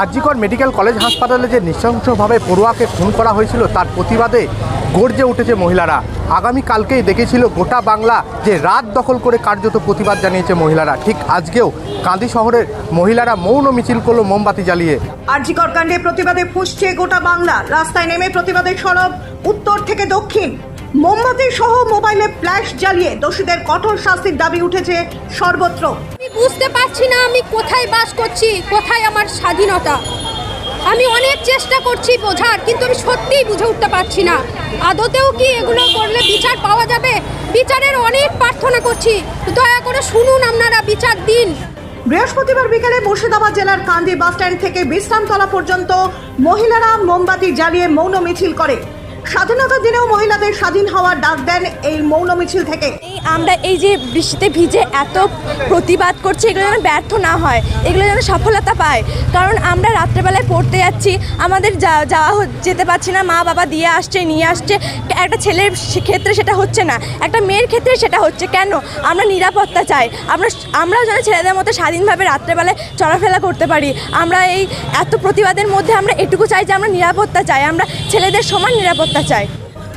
RG Kar medical college হাসপাতালে যে নৃশংসভাবে পড়ুয়াকে খুন করা হয়েছিল, তার প্রতিবাদে গর্জে উঠেছে মহিলারা। আগামী কালকেই দেখেছিল গোটা বাংলা যে রাত দখল করে কার্যত প্রতিবাদ জানিয়েছে মহিলারা। ঠিক আজকেও কাঁদি শহরের মহিলারা মৌন মিছিল করল মোমবাতি জ্বালিয়ে। আরজিকর কাণ্ডে প্রতিবাদে ফুসছে গোটা বাংলা। রাস্তায় নেমে প্রতিবাদে সরব উত্তর থেকে দক্ষিণ। মোমবাতি সহ মোবাইলে ফ্ল্যাশ জ্বালিয়ে দোষীদের কঠোর শাস্তির দাবি উঠেছে সর্বত্র। আমি বুঝতে পারছি না আমি কোথায় বাস করছি কোথায় আমার স্বাধীনতা। আমি অনেক চেষ্টা করছি বোঝার কিন্তু আমি সত্যিই বুঝে উঠতে পারছি না। আদতেও কি এগুলো করলে বিচার পাওয়া যাবে? বিচারের অনেক প্রার্থনা করছি। দয়া করে শুনুন আপনারা বিচার দিন। বৃহস্পতিবার বিকেলে মুর্শিদাবাদ জেলার কান্দি বাসস্ট্যান্ড থেকে বিশ্রামতলা পর্যন্ত মহিলারা মোমবাতি জ্বালিয়ে মৌন মিছিল করে। স্বাধীনতা দিনেও মহিলাদের স্বাধীন হওয়ার ডাক দেন এই মৌন মিছিল থেকে। আমরা এই যে বৃষ্টিতে ভিজে এত প্রতিবাদ করছি, এগুলো যেন ব্যর্থ না হয়, এগুলো যেন সফলতা পায়। কারণ আমরা রাত্রেবেলায় পড়তে যাচ্ছি, আমাদের যাওয়া যেতে পারছি না, মা বাবা দিয়ে আসছে, নিয়ে আসছে। একটা ছেলের ক্ষেত্রে সেটা হচ্ছে না, একটা মেয়ের ক্ষেত্রে সেটা হচ্ছে। কেন? আমরা নিরাপত্তা চাই, আমরা আমরাও যেন ছেলেদের মতো স্বাধীনভাবে রাত্রেবেলায় চলাফেরা করতে পারি। আমরা এই এত প্রতিবাদের মধ্যে আমরা এটুকু চাই যে আমরা নিরাপত্তা চাই, আমরা ছেলেদের সমান নিরাপত্তা চাই।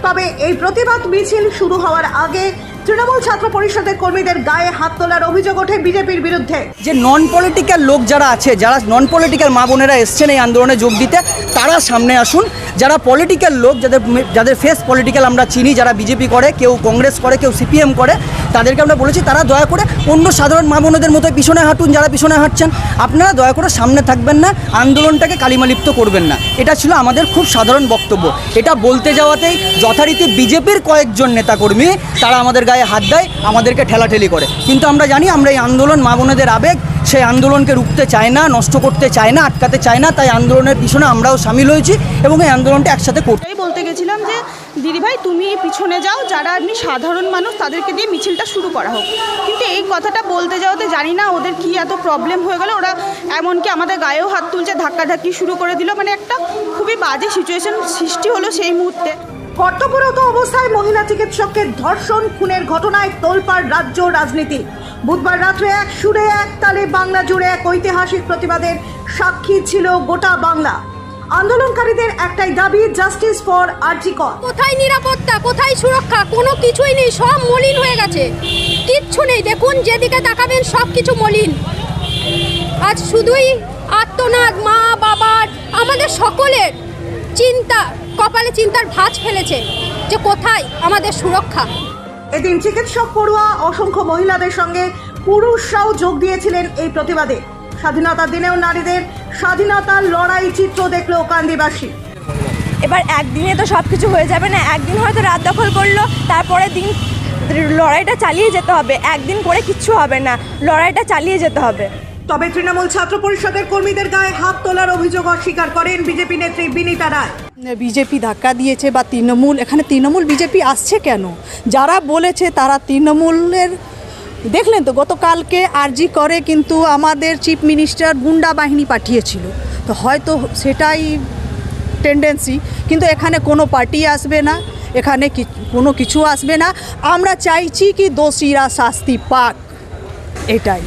তবে এই প্রতিবাদ মিছিল শুরু হওয়ার আগে তৃণমূল ছাত্র পরিষদের কর্মীদের গায়ে হাত তোলার অভিযোগ ওঠে বিজেপির বিরুদ্ধে। যে নন পলিটিক্যাল লোক যারা আছে, যারা নন পলিটিক্যাল মা বোনেরা এসছেন এই আন্দোলনে যোগ দিতে, তারা সামনে আসুন। যারা পলিটিক্যাল লোক, যাদের যাদের ফেস পলিটিক্যাল আমরা চিনি, যারা বিজেপি করে, কেউ কংগ্রেস করে, কেউ সিপিএম করে, তাদেরকে আমরা বলেছি তারা দয়া করে অন্য সাধারণ মা মতো পিছনে হাঁটুন, যারা পিছনে হাঁটছেন। আপনারা দয়া করে সামনে থাকবেন না, আন্দোলনটাকে কালিমালিপ্ত করবেন না। এটা ছিল আমাদের খুব সাধারণ বক্তব্য। এটা বলতে যাওয়াতেই যথারীতি বিজেপির কয়েকজন নেতাকর্মী, তারা আমাদের গায়ে হাত দেয়, আমাদেরকে ঠেলাঠেলি করে। কিন্তু আমরা জানি আমরা এই আন্দোলন মা বোনেদের আবেগ সেই আন্দোলনকে রুখতে চায় না নষ্ট করতে চায় না আটকাতে চায় না তাই আন্দোলনের পিছনে আমরাও সামিল হয়েছি এবং এই আন্দোলনটা একসাথে করতে বলতে গেছিলাম যে দিদিভাই তুমি পিছনে যাও যারা এমনি সাধারণ মানুষ তাদেরকে দিয়ে মিছিলটা শুরু করা হোক। কিন্তু এই কথাটা বলতে যাওয়াতে জানি না ওদের কি এত প্রবলেম হয়ে গেল। ওরা এমনকি আমাদের গায়েও হাত তুলছে ধাক্কাধাক্কি শুরু করে দিল। মানে একটা খুবই বাজে সিচুয়েশন সৃষ্টি হলো সেই মুহূর্তে। কর্তব্যরত অবস্থায় মহিলা চিকিৎসককে ধর্ষণ খুনের ঘটনায় তোলপাড় রাজ্য রাজনীতি। বুধবার রাত্রে এক সুরে এক তালে বাংলা জুড়ে এক ঐতিহাসিক প্রতিবাদের সাক্ষী ছিল গোটা বাংলা। আন্দোলনকারীদের একটাই দাবি, জাস্টিস ফর আর্জিকর কোথায় নিরাপত্তা, কোথায় সুরক্ষা, কোনো কিছুই নেই, সব মলিন হয়ে গেছে। কিচ্ছু নেই, দেখুন যেদিকে তাকাবেন সব কিছু মলিন। আজ শুধুই আত্মনাদ, মা বাবার আমাদের সকলের চিন্তা, কপালে চিন্তার ভাঁজ ফেলেছে যে কোথায় আমাদের সুরক্ষা। এদিন চিকিৎসক পড়ুয়া অসংখ্য মহিলাদের সঙ্গে পুরুষরাও যোগ দিয়েছিলেন এই প্রতিবাদে। স্বাধীনতা দিনেও নারীদের স্বাধীনতার লড়াই চিত্র দেখল কান্দিবাসী। এবার একদিনে তো সব কিছু হয়ে যাবে না, একদিন হয়তো রাত দখল করল তারপরে দিন লড়াইটা চালিয়ে যেতে হবে, একদিন করে কিচ্ছু হবে না, লড়াইটা চালিয়ে যেতে হবে। তবে তৃণমূল ছাত্র পরিষদের কর্মীদের গায়ে হাত তোলার অভিযোগ অস্বীকার করেন বিজেপি নেত্রী বিনীতা রায়। বিজেপি ধাক্কা দিয়েছে বা তৃণমূল, এখানে তৃণমূল বিজেপি আসছে কেন? যারা বলেছে তারা তৃণমূলের, দেখলেন তো, গতকালকে আরজি করে, কিন্তু আমাদের চিফ মিনিস্টার গুন্ডা বাহিনী পাঠিয়েছিল। তো হয়তো সেটাই টেন্ডেন্সি কিন্তু এখানে কোনো পার্টি আসবে না, এখানে কোনো কিছু আসবে না। আমরা চাইছি কি দোষীরা শাস্তি পাক, এটাই।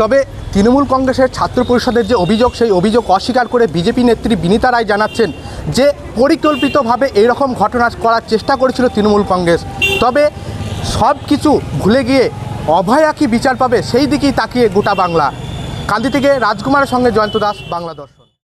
তবে তৃণমূল কংগ্রেসের ছাত্র পরিষদের যে অভিযোগ, সেই অভিযোগ অস্বীকার করে বিজেপি নেত্রী বিনীতা রায় জানাচ্ছেন যে পরিকল্পিতভাবে এইরকম ঘটনা করার চেষ্টা করেছিল তৃণমূল কংগ্রেস। তবে সব কিছু ভুলে গিয়ে অভয়া কি বিচার পাবে, সেই দিকেই তাকিয়ে গোটা বাংলা। কান্দি থেকে রাজকুমারের সঙ্গে জয়ন্ত দাস বাংলা দর্শন